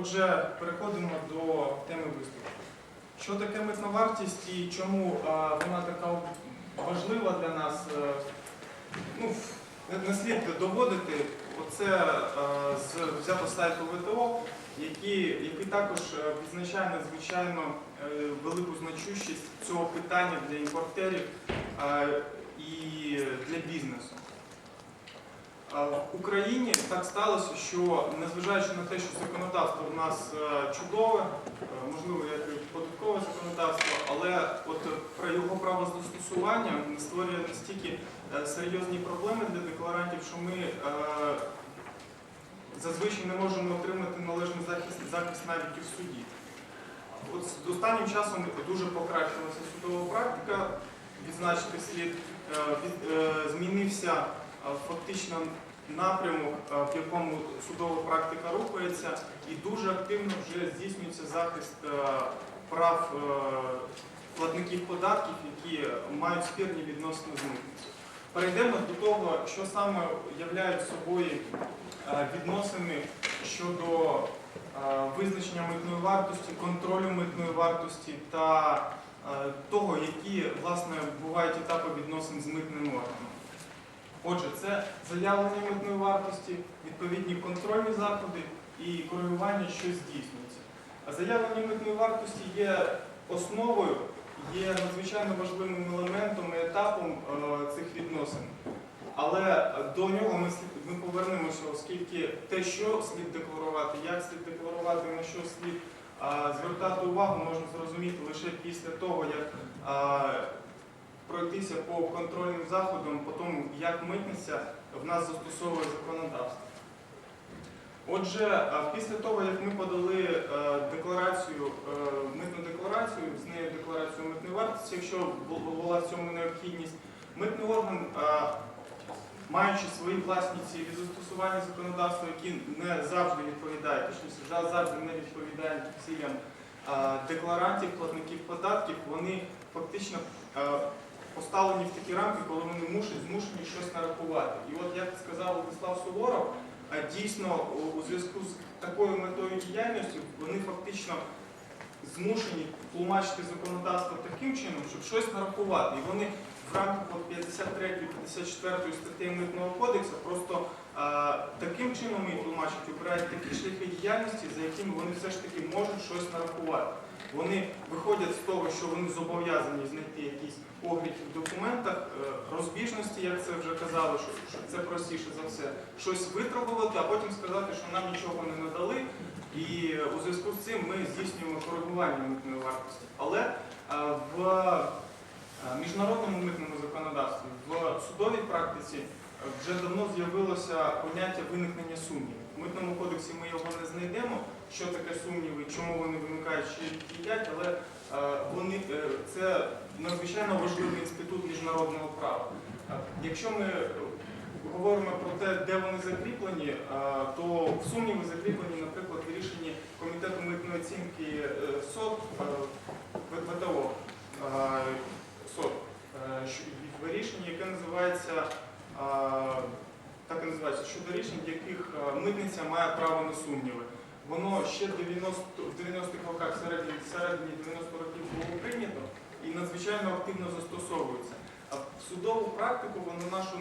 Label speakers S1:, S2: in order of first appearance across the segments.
S1: Отже, переходимо до теми виступу. Що таке митна вартість і чому вона така важлива для нас? Е, Ну, не- слід доводити. Оце з взято сайту ВТО, який, який також е, відзначає надзвичайно е, велику значущість цього питання для імпортерів і для бізнесу. В Україні так сталося, що незважаючи на те, що законодавство в нас е, чудове, е, можливо, як і податкове законодавство, але от про його правозастосування не створює настільки е, серйозні проблеми для декларантів, що ми зазвичай не можемо отримати належний захист, захист навіть в суді. От останнім часом дуже покращилася судова практика, відзначити слід, змінився фактично напрямок, е, в якому судова практика рухається, і дуже активно вже здійснюється захист е, прав е, платників податків, які мають спірні відносини з митницею. Перейдемо до того, що саме являють собою е, відносини щодо е, визначення митної вартості, контролю митної вартості та е, того, які власне бувають етапи відносин з митним органом. Отже, це заявлення митної вартості, відповідні контрольні заходи і коригування, що здійснюється. А Заявлення митної вартості є основою, є надзвичайно важливим елементом і етапом е, цих відносин. Але до нього ми, ми повернемося, оскільки те, що слід декларувати, як слід декларувати, на що слід звертати увагу, можна зрозуміти лише після того, як пройтися по контрольним заходам, по тому, як митниця в нас застосовує законодавство. Отже, після того, як ми подали е, декларацію, е, митну декларацію, з нею декларацію митної вартості, якщо була в цьому необхідність, митний орган, е, маючи свої власні цілі застосування законодавства, які не завжди відповідають, точніше, завжди не відповідають цілям е, декларантів, платників податків, вони фактично е, поставлені в такі рамки, коли вони мушать, змушені щось нарахувати. І от як сказав Владислав Суворов, дійсно у- зв'язку з такою метою діяльністю вони фактично змушені тлумачити законодавство таким чином, щоб щось нарахувати. І вони в рамках 53-54 статті Митного кодексу просто е, таким чином її тлумачать, обирають такі шляхи діяльності, за якими вони все ж таки можуть щось нарахувати. Вони виходять з того, що вони зобов'язані знайти якісь огляді в документах, е, розбіжності, як це вже казали, що, це простіше за все, щось витребувати, а потім сказати, що нам нічого не надали. І е, у зв'язку з цим ми здійснюємо коригування митної вартості. Але е, в міжнародному митному законодавстві, в судовій практиці вже давно з'явилося поняття виникнення сумнівів. В митному кодексі ми його не знайдемо, що таке сумніви, чому вони виникають, що їх діять, але е, вони, е, це надзвичайно важливий інститут міжнародного права. Е, Якщо ми е, говоримо про те, де вони закріплені, е, то сумніви закріплені, наприклад, в рішенні Комітету митної оцінки е, СОД е, ВТО СОД, в рішенні, яке називається так і називається щодо рішень, в яких митниця має право на сумніви. Воно ще 90, в 90-х роках, середині, середині 90 років було прийнято і надзвичайно активно застосовується. А в судову практику воно нашу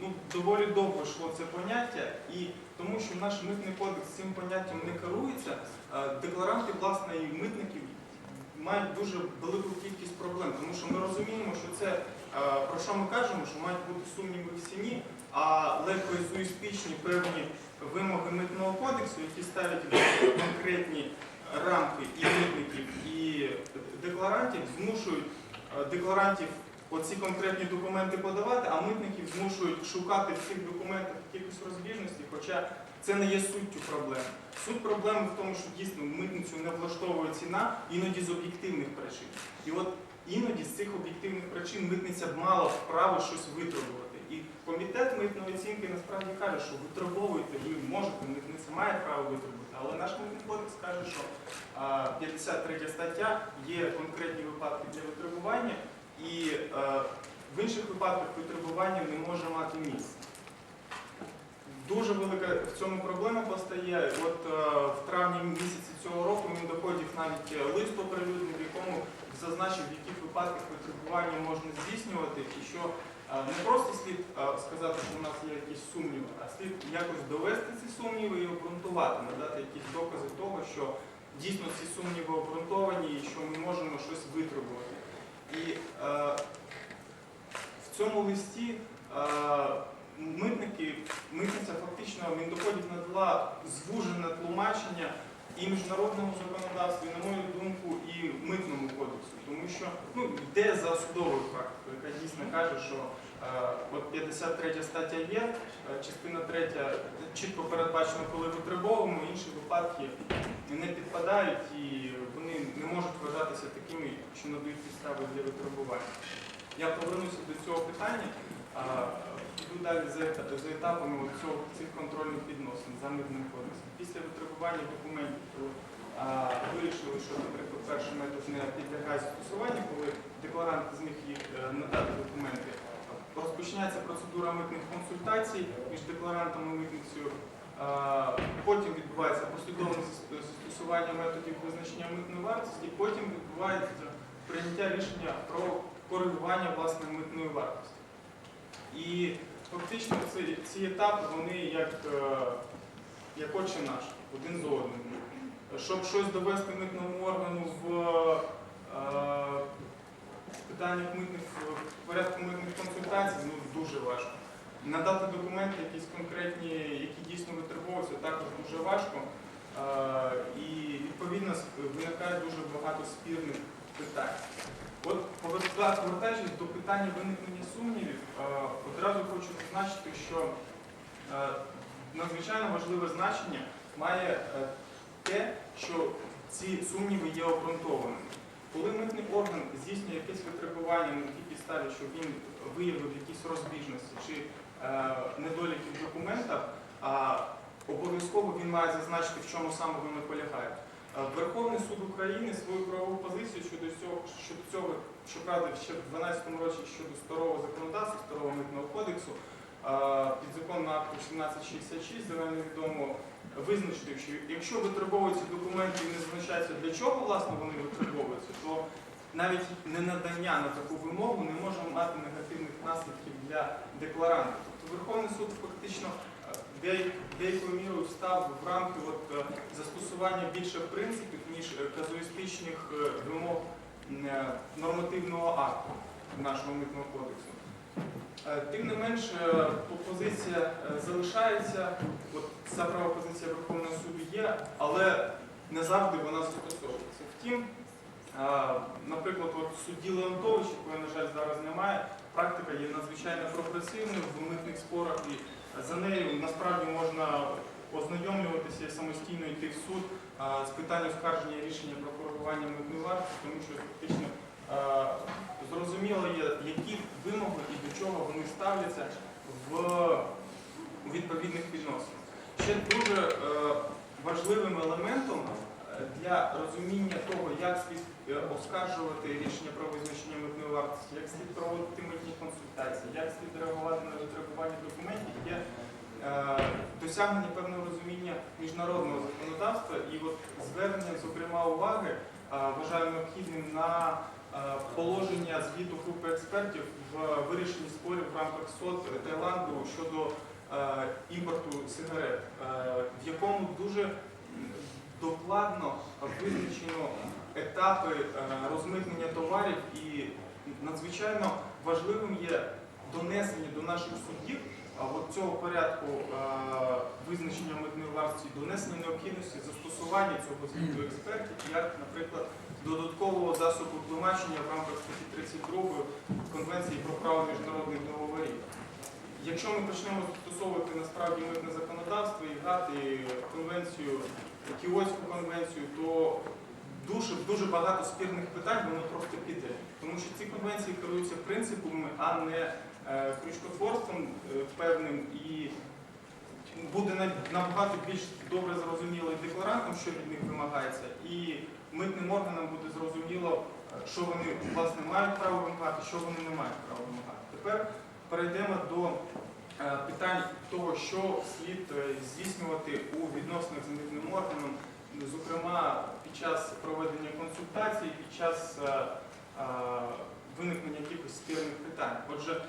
S1: ну, доволі довго йшло це поняття, і тому що наш митний кодекс цим поняттям не керується, декларанти, власне, і митники мають дуже велику кількість проблем, тому що ми розуміємо, що це про що ми кажемо, що мають бути сумніви в ціні, а легко і суїспічні певні вимоги митного кодексу, які ставлять конкретні рамки і митників, і декларантів, змушують е, декларантів оці конкретні документи подавати, а митників змушують шукати в цих документах якихось розбіжностей, хоча це не є суттю проблеми. Суть проблеми в тому, що дійсно митницю не влаштовує ціна іноді з об'єктивних причин. І от іноді з цих об'єктивних причин митниця б мала право щось витребувати. І комітет митної оцінки насправді каже, що витребовуйте, ви можете, митниця має право витребувати, але наш митний кодекс каже, що 53 стаття є конкретні випадки для витребування, і в інших випадках витребування не може мати місце. Дуже велика в цьому проблема постає. От е, в травні місяці цього року Міндоходів навіть е, лист оприлюднив, в якому зазначив, в яких випадках витребування можна здійснювати, і що не просто слід сказати, що в нас є якісь сумніви, а слід якось довести ці сумніви і обґрунтувати, надати якісь докази того, що дійсно ці сумніви обґрунтовані і що ми можемо щось витребувати. І е, в цьому листі е, митники, митниця фактично Міндоходів надала звужене тлумачення і міжнародному законодавству, і, на мою думку, і митному кодексу, тому що ну, йде за судовою практикою, яка дійсно каже, що е, от 53 стаття є, е, частина 3 чітко передбачено, коли витребовуємо, інші випадки не підпадають і вони не можуть вважатися такими, що надають підстави для витребування. Я повернуся до цього питання. Піду далі за, етапами цих контрольних відносин за митним кодексом. Після витребування документів вирішили, що, наприклад, перший метод не підлягає застосуванню, коли декларант зміг їх е, надати документи. Розпочинається процедура митних консультацій між декларантом і митницею. Потім відбувається послідовне зас- застосування методів визначення митної вартості, потім відбувається прийняття рішення про коригування власне митної вартості. І фактично ці, ці етапи вони як, е, як очі наш, один за одним. Щоб щось довести митному органу в е, питаннях митних в порядку митних консультацій, ну дуже важко. Надати документи якісь конкретні, які дійсно витребовуються, також дуже важко. Е, І відповідно виникає дуже багато спірних питань. От повертаючись до питання виникнення сумнівів, е, одразу хочу зазначити, що е, надзвичайно важливе значення має е, те, що ці сумніви є обґрунтованими. Коли митний орган здійснює якесь витребування на тій підставі, що він виявив якісь розбіжності чи недоліки в документах, обов'язково він має зазначити, в чому саме вони полягають. Е, Верховний суд України свою правову позицію щодо цього, щодо цього, щоправда, ще в 2012 році щодо старого законодавства, старого митного кодексу, підзаконного акту 1766, загально відомо, визначив, що якщо витребовуються документи і не зазначається, для чого власне вони витребовуються, то навіть ненадання на таку вимогу не може мати негативних наслідків для декларанта. Тобто Верховний суд фактично деякою мірою встав в рамки от, е, застосування більше принципів, ніж е, казуїстичних е, вимог нормативного акту нашого митного кодексу. Тим не менш, позиція е, залишається, от ця права позиція Верховного суду є, але не завжди вона застосовується. Втім, наприклад, от судді Леонтович, якої, на жаль, зараз немає, практика є надзвичайно прогресивною в митних спорах, і за нею насправді можна ознайомлюватися і самостійно йти в суд з питання оскарження рішення про коригування митної вартості, тому що фактично зрозуміло є, які вимоги і до чого вони ставляться в відповідних відносинах. Ще дуже е, важливим елементом е, для розуміння того, як е, оскаржувати рішення про визначення митної вартості, як слід проводити митні консультації, як слід реагувати на витребування документів, є е, досягнення певного розуміння міжнародного законодавства. І от звернення, зокрема, уваги е, вважаю необхідним на е, положення звіту групи експертів в вирішенні спорів в рамках СОД Таїланду щодо імпорту сигарет, в якому дуже докладно визначено етапи розмитнення товарів і надзвичайно важливим є донесення до наших суддів от цього порядку е, визначення митної вартості, донесення необхідності застосування цього звіту експертів, як, наприклад, додаткового засобу тлумачення в рамках статті 32 Конвенції про право міжнародних договорів. Якщо ми почнемо застосовувати насправді митне законодавство і ГАТ, і конвенцію, Кіотську конвенцію, то дуже, дуже багато спірних питань воно просто піде. Тому що ці конвенції керуються принципами, а не е, крючкотворством е, певним і буде набагато більш добре зрозуміло і декларантам, що від них вимагається, і митним органам буде зрозуміло, е, що вони власне мають право вимагати, що вони не мають права вимагати. Тепер перейдемо до питань того, що слід здійснювати у відносинах з митним органом, зокрема під час проведення консультацій, під час е, е, виникнення якихось спірних питань. Отже,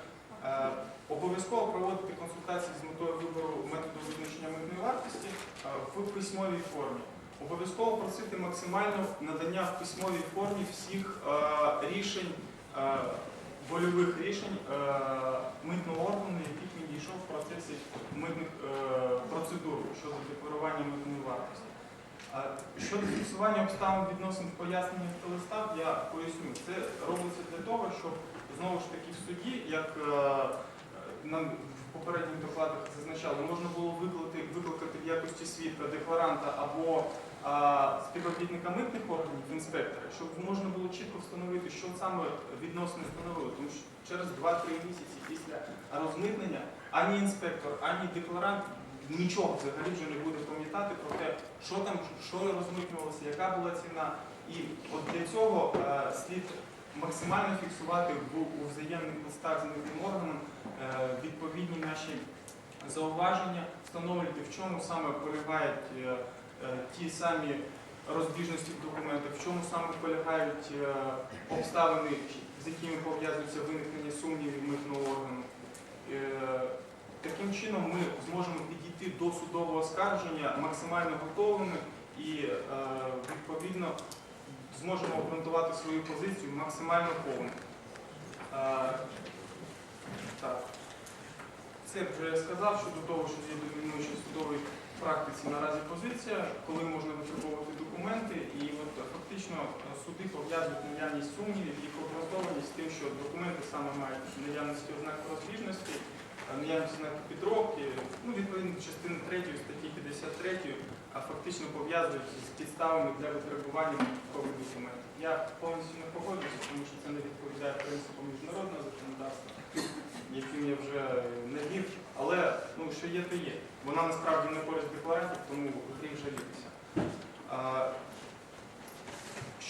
S1: е, обов'язково проводити консультації з метою вибору методу визначення митної вартості в письмовій формі. Обов'язково просити максимально надання в письмовій формі всіх рішень, вольових рішень митного органу, яких він дійшов в процесі митних процедур щодо декларування митної вартості. Щодо фіксування обставин відносин в поясненнях та листах, я поясню, це робиться для того, щоб знову ж таки в суді, як е, нам в попередніх докладах зазначали, можна було викликати, викликати в якості свідка декларанта або а, співробітника митних органів, інспектора, щоб можна було чітко встановити, що саме відносини становили. Тому що через 2-3 місяці після розмитнення ані інспектор, ані декларант нічого взагалі вже не буде пам'ятати про те, що там, що розмитнювалося, яка була ціна. І от для цього е, слід максимально фіксувати в, у взаємних листах з митним органом е, відповідні наші зауваження, встановлювати, в чому саме полягають е, е, ті самі розбіжності в документах, в чому саме полягають е, обставини, з якими пов'язується виникнення сумнівів митного органу. Е, Таким чином ми зможемо підійти до судового оскарження максимально готовими і е, відповідно зможемо обґрунтувати свою позицію максимально повно. Е. Це вже я сказав щодо того, що є домінуюча судовій практиці наразі позиція, коли можна витребовувати документи, і от фактично е, суди пов'язують наявність сумнівів, їх обґрунтованість з тим, що документи саме мають наявності ознак розбіжності, наявність ознак підробки, ну, відповідно частини 3 статті 53, а фактично пов'язують з підставами для витребування додаткових документів. Я повністю не погоджуюся, тому що це не відповідає принципам міжнародного законодавства, яким я вже не вір, але ну, що є, то є. Вона насправді не користь декларантів, тому гріх жалітися.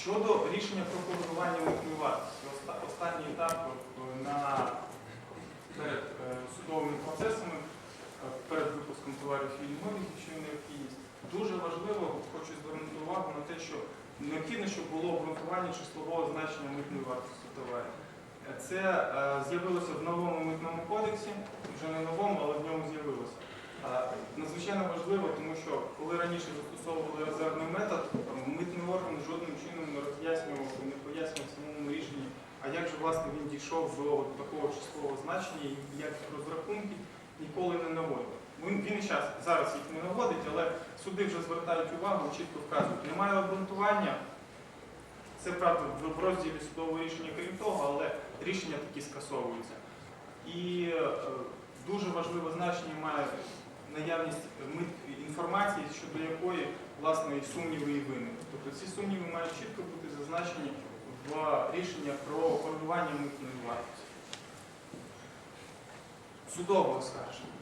S1: Щодо рішення про коригування вартості, останній етап е, на перед е, судовими процесами, е, перед випуском товарів мови, якщо є необхідність. Дуже важливо, хочу звернути увагу на те, що необхідно, щоб було обґрунтування числового значення митної вартості товарів. Е, Це з'явилося в новому митному кодексі, вже не новому, але в ньому з'явилося. Надзвичайно важливо, тому що коли раніше застосовували резервний метод, митний орган жодним чином не роз'яснював і не пояснював самому рішенні, а як же власне він дійшов до такого числового значення і як розрахунки ніколи не наводив. Він, він і щас, зараз їх не наводить, але суди вже звертають увагу, чітко вказують. Немає обґрунтування. Це правда в розділі судового рішення, крім того, але рішення такі скасовуються. І е, дуже важливе значення має наявність інформації, щодо якої власне і сумніви і вини. Тобто ці сумніви мають чітко бути зазначені в рішення про коригування митної вартості. Судове оскарження.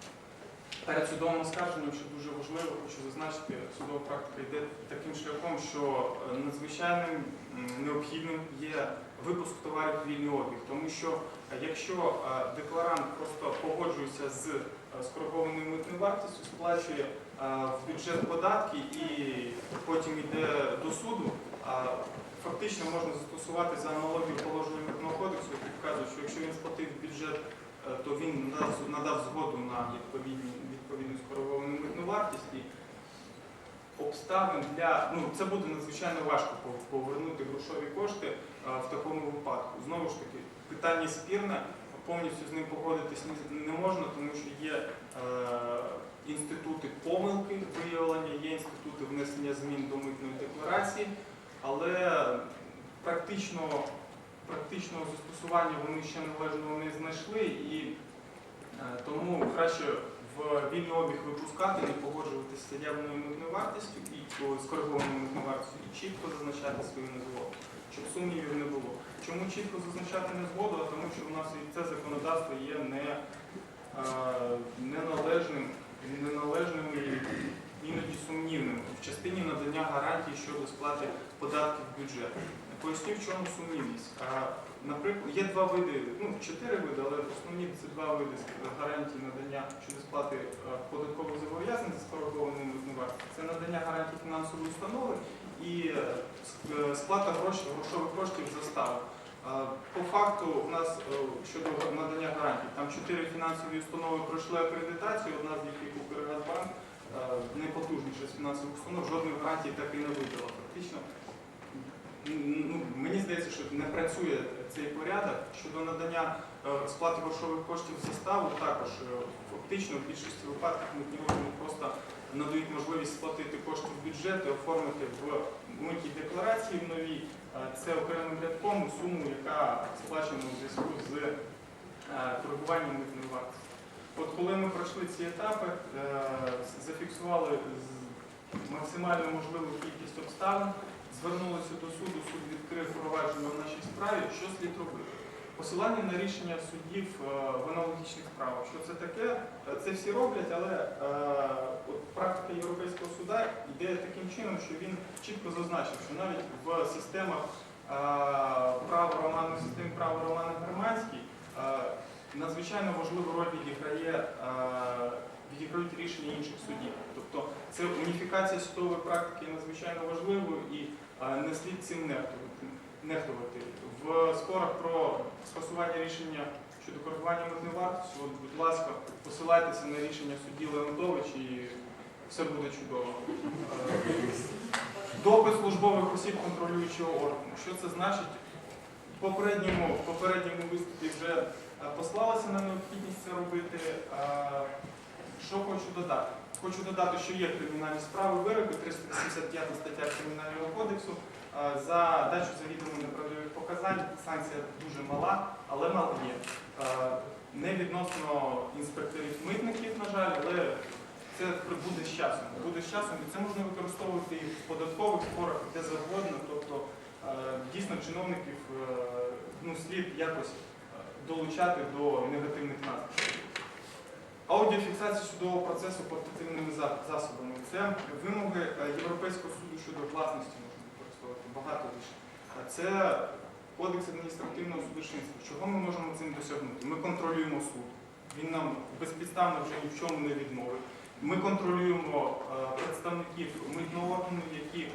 S1: Перед судовим оскарженням, що дуже важливо, хочу зазначити, судова практика йде таким шляхом, що е, надзвичайним необхідним є випуск товарів в вільний обіг. Тому що е, якщо е, декларант просто погоджується з скоригованою митною вартістю, сплачує в бюджет податки і потім йде до суду, фактично можна застосувати за аналогію положення митного кодексу, який вказує, що якщо він сплатив бюджет е, то він надав, згоду на відповідні, відповідну скориговану митну вартість. І обставин для ну це буде надзвичайно важко повернути грошові кошти е, в такому випадку. Знову ж таки, питання спірне, повністю з ним погодитись не, не можна, тому що є е, інститути помилки виявлення, є інститути внесення змін до митної декларації, але практично практичного застосування вони ще належного не знайшли, і е, тому краще в вільний обіг випускати, не погоджуватися з заявленою митною вартістю і скоригованою митною вартістю і чітко зазначати свою незгоду, щоб сумнівів не було. Чому чітко зазначати незгоду? А тому що в нас і це законодавство є не, е, неналежним, неналежним і іноді сумнівним в частині надання гарантій щодо сплати податків в бюджет. Поясню, в чому сумнівність. Наприклад, є два види, ну чотири види, але основні це два види гарантій надання щодо сплати податкових зобов'язань за скоригованими вартості. Це надання гарантій фінансової установи і е, е, сплата грош- грошових коштів застави. По факту у нас е, щодо надання гарантій, там чотири фінансові установи пройшли акредитацію, одна з яких Укргазбанк, найпотужніша з фінансових установ, жодної гарантії так і не видала. Фактично, ну, мені здається, що не працює цей порядок. Щодо надання е, сплати грошових коштів заставу, також е, фактично в більшості випадків митні просто надають можливість сплатити кошти в бюджет і оформити в митній декларації в новій е, це окремим рядком суму, яка сплачена у зв'язку з е, коригуванням митної вартості. От коли ми пройшли ці етапи, е, зафіксували максимально можливу кількість обставин, звернулися до суду, суд відкрив провадження в нашій справі, що слід робити. Посилання на рішення суддів е, в аналогічних справах. Що це таке? Е, Це всі роблять, але от практика Європейського суда йде таким чином, що він чітко зазначив, що навіть в системах е, права роману, права романа Германський е, надзвичайно важливу роль відіграє, е, відіграють рішення інших судів. Тобто це уніфікація судової практики надзвичайно важливою і е, не слід цим нехтувати. В спорах про скасування рішення щодо коригування вартості, будь ласка, посилайтеся на рішення судді Леонтович і все буде чудово. Е, Допис службових осіб контролюючого органу. Що це значить? В попередньому, в попередньому виступі вже е, послалася на необхідність це робити. Що хочу додати? Хочу додати, що є кримінальні справи вироки, 385 стаття Кримінального кодексу. За дачу завідомо неправдивих показань санкція дуже мала, але мала є. Не відносно інспекторів митників, на жаль, але це буде з часом. Буде з часом, і це можна використовувати і в податкових спорах, де завгодно. Тобто дійсно чиновників е, ну, слід якось е, долучати до негативних наслідків. Аудіофіксація судового процесу портативними засобами. Це вимоги е, Європейського суду щодо власності можна використовувати багато рішень. Е, Це кодекс адміністративного судочинства. Чого ми можемо цим досягнути? Ми контролюємо суд. Він нам безпідставно вже ні в чому не відмовить. Ми контролюємо е, представників митного органу, які е,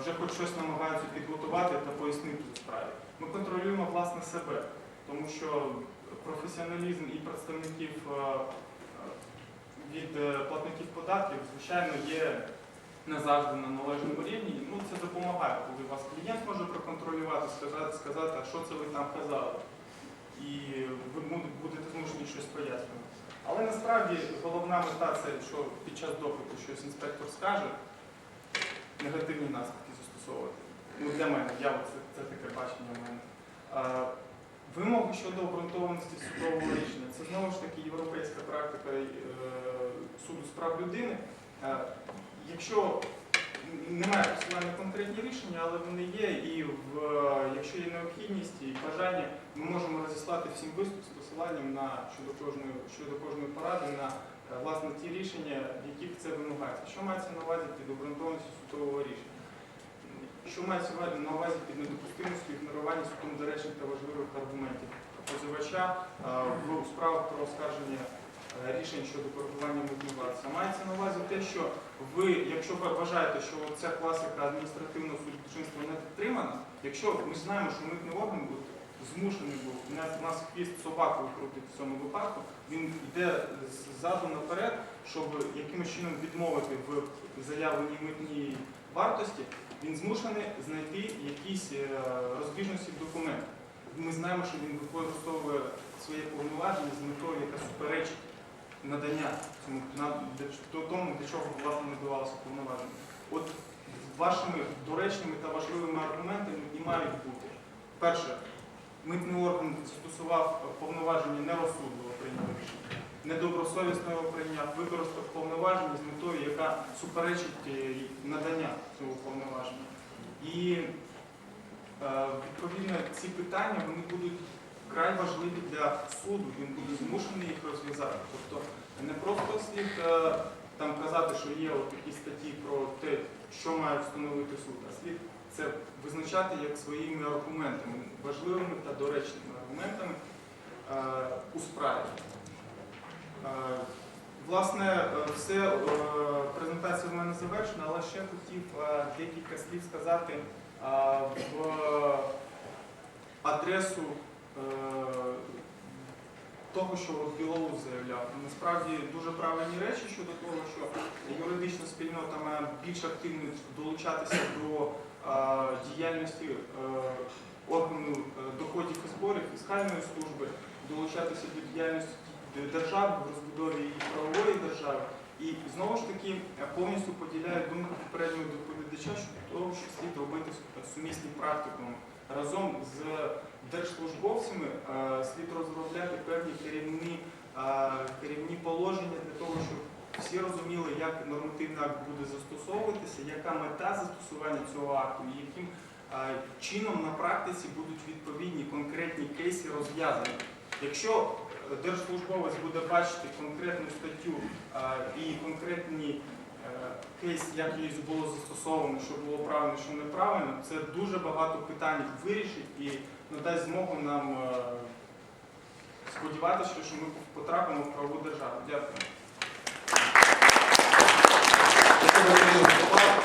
S1: вже хоч щось намагаються підготувати та пояснити у справі. Ми контролюємо власне себе, тому що професіоналізм і представників від е, платників податків, звичайно, є не завжди на належному рівні. Ну, це допомагає, коли вас клієнт може проконтролювати, сказати, сказати, а що це ви там казали. І ви будете змушені щось пояснювати. Але насправді головна мета це, що під час допиту щось інспектор скаже, негативні наслідки застосовувати. Ну, для мене, я це, це таке бачення в мене. А, Вимоги щодо обґрунтованості судового рішення. Це знову ж таки європейська практика е, суду з прав людини. Е, Якщо немає посилання конкретні рішення, але вони є, і в, якщо є необхідність і бажання, ми можемо розіслати всім виступ з посиланням на щодо кожної щодо кожної поради на власне ті рішення, в яких це вимагається. Що мається на увазі під обґрунтованістю судового рішення? Що мається на увазі під недопустимістю ігнорування судом доречних та важливих аргументів позивача е, в справах про оскарження е, рішень щодо коригування вартості. Мається на увазі те, що ви, якщо ви вважаєте, що ця класика адміністративного судочинства не підтримана, якщо ми знаємо, що митний орган от змушений був у нас, у нас хвіст собакою крутить в цьому випадку, він йде ззаду наперед, щоб якимось чином відмовити в заявленій митній вартості, він змушений знайти якісь е, розбіжності в документах. Ми знаємо, що він використовує своє повноваження з метою, яка суперечить надання цьому тому, для чого власне надавалося повноваження. От вашими доречними та важливими аргументами і мають бути. Перше, митний орган застосував повноваження нерозсудливо прийняв рішення, недобросовісно його використав повноваження з метою, яка суперечить е, надання цього повноваження. І е, відповідно ці питання вони будуть вкрай важливі для суду, він буде змушений їх розв'язати. Тобто не просто слід е, там казати, що є такі статті про те, що має встановити суд, а слід це визначати як своїми аргументами, важливими та доречними аргументами е, у справі. Е, Власне, е, все, презентація в мене завершена, але ще хотів декілька слів сказати в адресу того, що Білоус заявляв. Насправді дуже правильні речі щодо того, що юридична спільнота має більш активно долучатися до діяльності е, органу е, доходів і зборів фіскальної служби, долучатися до діяльності держави в розбудові її правової держави. І знову ж таки повністю поділяю думку попереднього доповідача щодо того, що слід робити сумісні практикуми. Разом з держслужбовцями е, слід розробляти певні керівні, керівні положення для того, щоб всі розуміли, як нормативний акт буде застосовуватися, яка мета застосування цього акту і яким е, чином на практиці будуть відповідні конкретні кейси розв'язані. Якщо е, держслужбовець буде бачити конкретну статтю е, і конкретні кейс, як її було застосовано, що було правильно, що неправильно, це дуже багато питань вирішить і надасть змогу нам сподіватися, що ми потрапимо в правову державу. Дякую. Obrigado.